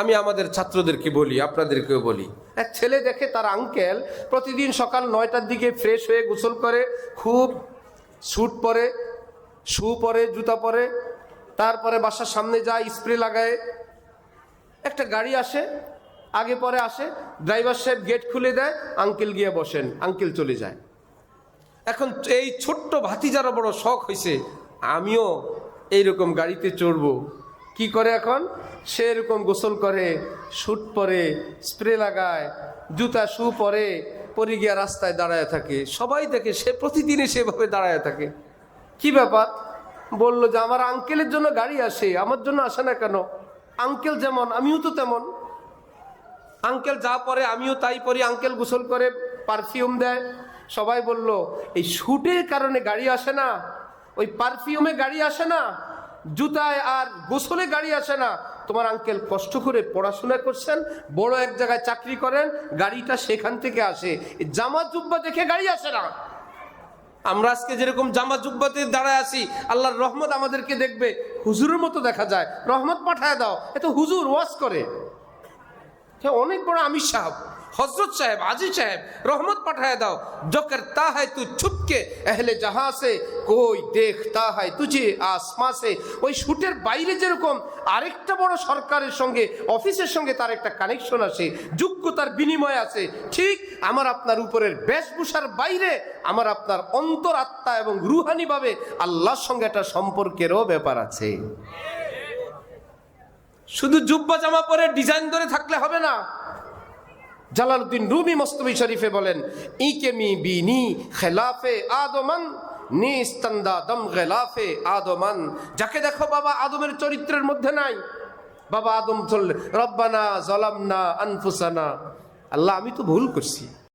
আমি আমাদের ছাত্রদেরকে বলি, আপনাদেরকেও বলি। এক ছেলে দেখে তার আঙ্কেল প্রতিদিন সকাল নয়টার দিকে ফ্রেশ হয়ে গোসল করে, খুব স্যুট পরে শু পরে, জুতা পরে, তারপরে বাসার সামনে যায় স্প্রে লাগায়। একটা গাড়ি আসে, আগে পরে আসে ড্রাইভার সাহেব গেট খুলে দেয় আঙ্কেল গিয়ে বসেন আঙ্কেল চলে যায়। এখন এই ছোট্ট ভাতিজারও বড় শখ হয়েছে আমিও এইরকম গাড়িতে চড়বো। কি করে এখন? সে এরকম গোসল করে শুট পরে, স্প্রে লাগায়, জুতা, শু পরে পরে গিয়া রাস্তায় দাঁড়ায় থাকে। সবাই দেখে, সে প্রতিদিনই সেভাবে দাঁড়ায় থাকে। কি ব্যাপার? বলল যে, আমার আঙ্কেলের জন্য গাড়ি আসে, আমার জন্য আসে না কেন? আঙ্কেল যেমন, আমিও তো তেমন। আঙ্কেল যা পরে, আমিও তাই পরি। আঙ্কেল গোসল করে পারফিউম দেয়। সবাই বলল, এই শুটের কারণে গাড়ি আসে না? ওই পারফিউমে গাড়ি আসে না? জুতায় আর গোসলে গাড়ি আসে না। তোমার আঙ্কেল কষ্ট করে পড়াশোনা করছেন, বড় এক জায়গায় চাকরি করেন, গাড়িটা সেখান থেকে আসে। জামা জুব্বা দেখে গাড়ি আসে না। আমরা আজকে যেরকম জামা জুব্বাতে দাঁড়ায় আছি, আল্লাহর রহমত আমাদেরকে দেখবে, হুজুরের মতো দেখা যায়। রহমত পাঠায় দাও এত হুজুর ওয়াশ করে। অনেক বড় আমির সাহেব। হজরত সাহেব আজি সাহেব রহমত পাঠায় দাও जो करता है तू छुप के अहले जहां से कोई देखता है तुझे आसमां से ওই শুটের বাইরে যেরকম আরেকটা বড় সরকারের সঙ্গে অফিসের সঙ্গে তার একটা কানেকশন আছে যোগ্যতার বিনিময় আছে ঠিক আমার আপনার উপরের বেশভূষার বাইরে আমার আপনার অন্তর আত্মা এবং রুহানিভাবে আল্লাহর সঙ্গে একটা সম্পর্কেরও ব্যাপার আছে শুধু জুব্বা জামা পরে ডিজাইন ধরে থাকলে হবে না জালালউদ্দিন রুমি মস্তবি শরীফে বলেন, ইকেমি বিনি খেলাফে আদমান, নিস্তন্দা খেলাফে আদমান। যাকে দেখো বাবা আদমের চরিত্রের মধ্যে নাই। বাবা আদম চললে রব্বানা জলামনা আনফুসানা। আল্লাহ, আমি তো ভুল করছি।